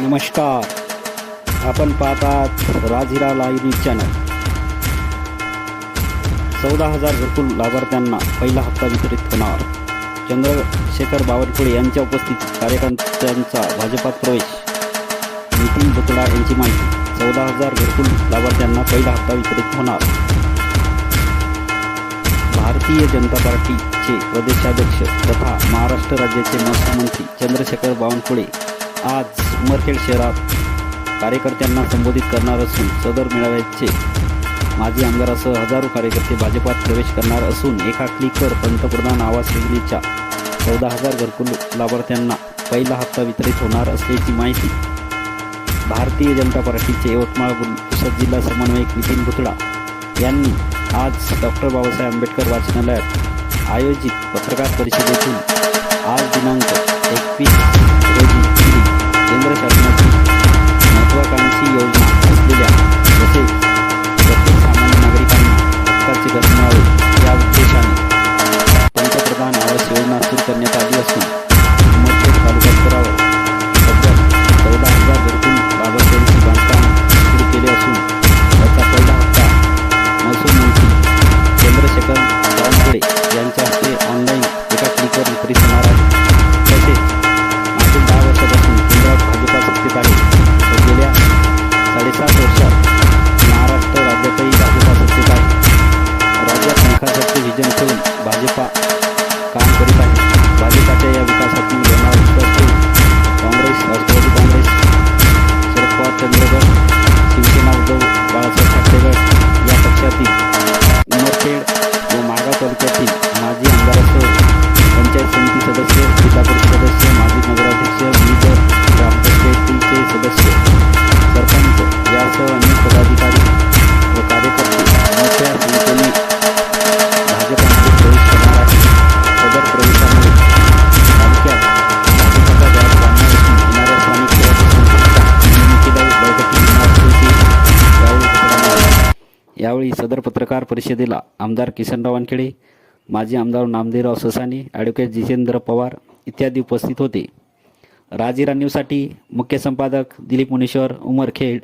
नमस्कार. आपण पाहतात राजिरा लाईव्ह न्यूज चॅनल चौदा हजार घरकुल लाभार्थ्यांना पहिला हप्ता वितरित होणार. चंद्रशेखर बावनकुळे यांच्या उपस्थितीत कार्यकर्त्यांचा भाजपात प्रवेश. नितीन बुतडा यांची माहिती. चौदा हजार घरकुल लाभार्थ्यांना पहिला हप्ता वितरित होणार. भारतीय जनता पार्टीचे प्रदेशाध्यक्ष तथा महाराष्ट्र राज्याचे महसूल मंत्री चंद्रशेखर बावनकुळे आज उमरखेड शहरात कार्यकर्त्यांना संबोधित करणार असून सदर मेळाव्याचे माजी आमदारासह हजारो कार्यकर्ते भाजपात प्रवेश करणार असून एका क्लिकवर पंतप्रधान आवास योजनेच्या चौदा हजार घरकुल लाभार्थ्यांना पहिला हप्ता वितरित होणार असल्याची माहिती भारतीय जनता पार्टीचे यवतमाळ पुसद जिल्हा समन्वयक नितीन भुतडा यांनी आज डॉक्टर बाबासाहेब आंबेडकर वाचनालयात आयोजित पत्रकार परिषदेतून आज दिनांक वाढली असून उमरखेड तालुका स्तरावर सध्या चौदा हजार घरकुल लाभार्थ्यांची बांधकाम सुरू केले असून त्याचा पहिला हप्ता महसूल मंत्री चंद्रशेखर यावेळी सदर पत्रकार परिषदेला आमदार किसनराव वानखेडे माजी आमदार नामदेवराव ससानी ॲडव्होकेट जितेंद्र पवार इत्यादी उपस्थित होते. राजीरा न्यूजसाठी मुख्य संपादक दिलीप मुनेश्वर उमरखेड